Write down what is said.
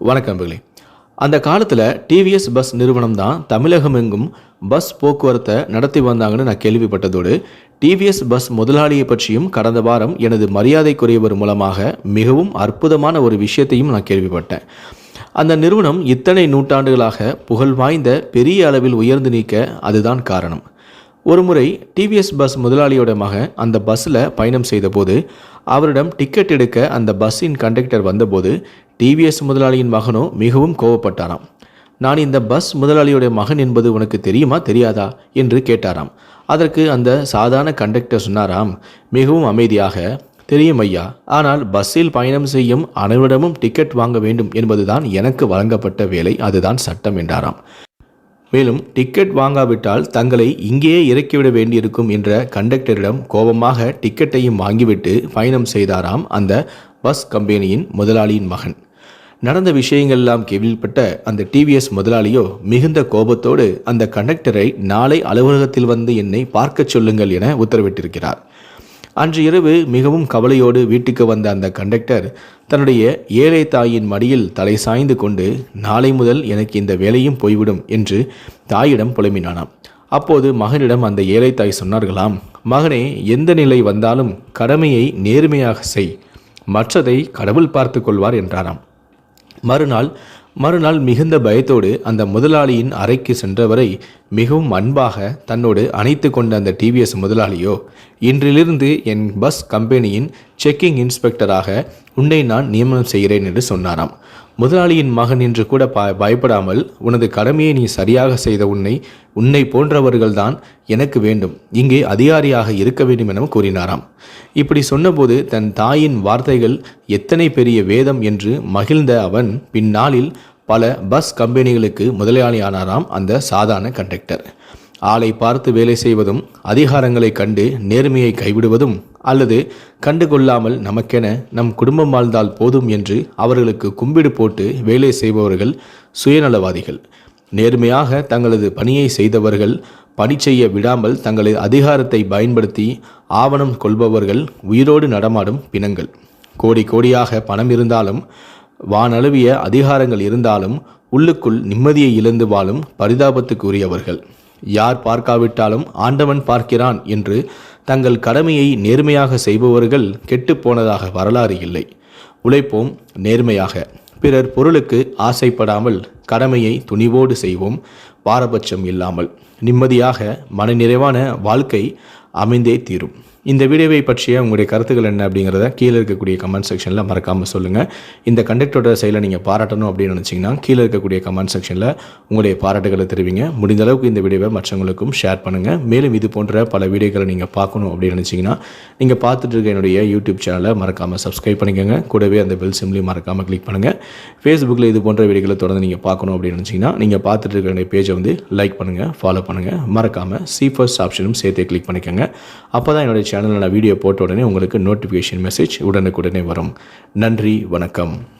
வணக்கம்புகளே அந்த காலத்தில் TVS bus நிறுவனம் தான் தமிழகம் எங்கும் பஸ் போக்குவரத்தை நடத்தி வந்தாங்கன்னு நான் கேள்விப்பட்டதோடு டிவிஎஸ் பஸ் முதலாளியை பற்றியும் கடந்த வாரம் எனது மரியாதைக்குரியவர் மூலமாக மிகவும் அற்புதமான ஒரு விஷயத்தையும் நான் கேள்விப்பட்டேன். அந்த நிறுவனம் இத்தனை நூற்றாண்டுகளாக புகழ் வாய்ந்த பெரிய அளவில் உயர்ந்து நீக்க அதுதான் காரணம். ஒருமுறை டிவிஎஸ் பஸ் முதலாளியோட மகன் அந்த பஸ்ஸில் பயணம் செய்தபோது அவரிடம் டிக்கெட் எடுக்க அந்த பஸ்ஸின் கண்டக்டர் வந்தபோது டிவிஎஸ் முதலாளியின் மகனோ மிகவும் கோவப்பட்டாராம் நான் இந்த பஸ் முதலாளியோட மகன் என்பது உனக்கு தெரியுமா தெரியாதா? என்று கேட்டாராம். அதற்கு அந்த சாதாரண கண்டக்டர் சொன்னாராம் மிகவும் அமைதியாக தெரியும் ஐயா. ஆனால் பஸ்ஸில் பயணம் செய்யும் அனைவரிடமும் டிக்கெட் வாங்க வேண்டும் என்பதுதான் எனக்கு வழங்கப்பட்ட வேலை. அதுதான் சட்டம் என்றாராம். மேலும் டிக்கெட் வாங்காவிட்டால் தங்களை இங்கேயே இறக்கிவிட வேண்டியிருக்கும் என்ற கண்டக்டரிடம் கோபமாக டிக்கெட்டையும் வாங்கிவிட்டு பயணம் செய்தாராம் அந்த பஸ் கம்பெனியின் முதலாளியின் மகன். நடந்த விஷயங்கள் எல்லாம் கேள்விப்பட்ட அந்த டிவிஎஸ் முதலாளியோ மிகுந்த கோபத்தோடு அந்த கண்டக்டரை நாளை அலுவலகத்தில் வந்து என்னை பார்க்கச் சொல்லுங்கள் என உத்தரவிட்டிருக்கிறார். அன்று இரவு மிகவும் கவலையோடு வீட்டுக்கு வந்த அந்த கண்டக்டர் தன்னுடைய ஏழை தாயின் மடியில் தலை சாய்ந்து கொண்டு நாளை முதல் எனக்கு இந்த வேலையும் போய்விடும் என்று தாயிடம் புலம்பினானாம். அப்போது மகனிடம் அந்த ஏழை தாய் சொன்னார்களாம் மகனே எந்த நிலை வந்தாலும் கடமையை நேர்மையாக செய். மற்றதை கடவுள் பார்த்து கொள்வார் என்றாராம் மறுநாள் மறுநாள் மிகுந்த பயத்தோடு அந்த முதலாளியின் அறைக்கு சென்றவரை மிகவும் அன்பாக தன்னோடு அணைத்து கொண்ட அந்த டிவிஎஸ் முதலாளியோ இன்றிலிருந்து என் பஸ் கம்பெனியின் செக்கிங் இன்ஸ்பெக்டராக உன்னை நான் நியமனம் செய்கிறேன் என்று சொன்னாராம். முதலாளியின் மகன் என்று கூட ப பயப்படாமல் உனது கடமையை நீ சரியாக செய்த உன்னை உன்னை போன்றவர்கள்தான் எனக்கு வேண்டும். இங்கே அதிகாரியாக இருக்க வேண்டும் எனவும் கூறினாராம். இப்படி சொன்னபோது தன் தாயின் வார்த்தைகள் எத்தனை பெரிய வேதம் என்று மகிழ்ந்த அவன் பின்னாளில் பல பஸ் கம்பெனிகளுக்கு முதலாளியானாராம் அந்த சாதாரண கண்டக்டர். ஆளை பார்த்து வேலை செய்வதும் அதிகாரங்களை கண்டு நேர்மையை கைவிடுவதும் அல்லது கண்டு கொள்ளாமல் நமக்கென நம் குடும்பம் வாழ்ந்தால் போதும் என்று அவர்களுக்கு கும்பிடு போட்டு வேலை செய்பவர்கள் சுயநலவாதிகள். நேர்மையாக தங்களது பணியை செய்தவர்கள் பணி செய்ய விடாமல் தங்களது அதிகாரத்தை பயன்படுத்தி ஆவணம் கொள்பவர்கள் உயிரோடு நடமாடும் பிணங்கள். கோடி கோடியாக பணம் இருந்தாலும் வானளவிய அதிகாரங்கள் இருந்தாலும் உள்ளுக்குள் நிம்மதியை இழந்து வாழும் பரிதாபத்துக்குரியவர்கள். யார் பார்க்காவிட்டாலும் ஆண்டவன் பார்க்கிறான் என்று தங்கள் கடமையை நேர்மையாக செய்பவர்கள் கெட்டுப்போனதாக வரலாறு இல்லை. உழைப்போம் நேர்மையாக. பிறர் பொருளுக்கு ஆசைப்படாமல் கடமையை துணிவோடு செய்வோம் பாரபட்சம் இல்லாமல். நிம்மதியாக மனநிறைவான வாழ்க்கை அமைந்தே தீரும். இந்த வீடியோவை பற்றிய உங்களுடைய கருத்துக்கள் என்ன அப்படிங்கிறத கீழே இருக்கக்கூடிய கமெண்ட் செக்ஷனில் மறக்காமல் சொல்லுங்கள் இந்த கண்டக்டரோட செயலை நீங்கள் பாராட்டணும் அப்படின்னு நினச்சிங்கன்னா கீழே இருக்கக்கூடிய கமெண்ட் செக்ஷனில் உங்களுடைய பாராட்டுகளை தெரிவிங்க. முடிந்த அளவுக்கு இந்த வீடியோவை மற்றவங்களுக்கும் ஷேர் பண்ணுங்கள் மேலும் இது போன்ற பல வீடியோக்களை நீங்கள் பார்க்கணும் அப்படின்னு நினச்சிங்கன்னா நீங்கள் பார்த்துட்டு இருக்க என்னுடைய யூடியூப் சேனலை மறக்காமல் சப்ஸ்கிரைப் பண்ணிக்கோங்க. கூடவே அந்த பெல் சிம்லையும் மறக்காமல் கிளிக் பண்ணுங்கள் ஃபேஸ்புக்கில் இது போன்ற வீடியோக்களை தொடர்ந்து நீங்கள் பார்க்கணும் அப்படின்னு நினச்சிங்கன்னா நீங்கள் பார்த்துட்டு இருக்க என்னுடைய பேஜை வந்து லைக் பண்ணுங்கள் ஃபாலோ பண்ணுங்கள் மறக்காமல் சி ஃபர்ஸ்ட் ஆப்ஷனும் சேர்த்தே கிளிக் பண்ணிக்கோங்க. அப்போ தான் என்னுடைய சேனலில் நான் வீடியோ போட்ட உடனே உங்களுக்கு நோட்டிஃபிகேஷன் மெசேஜ் உடனுக்குடனே வரும். நன்றி வணக்கம்.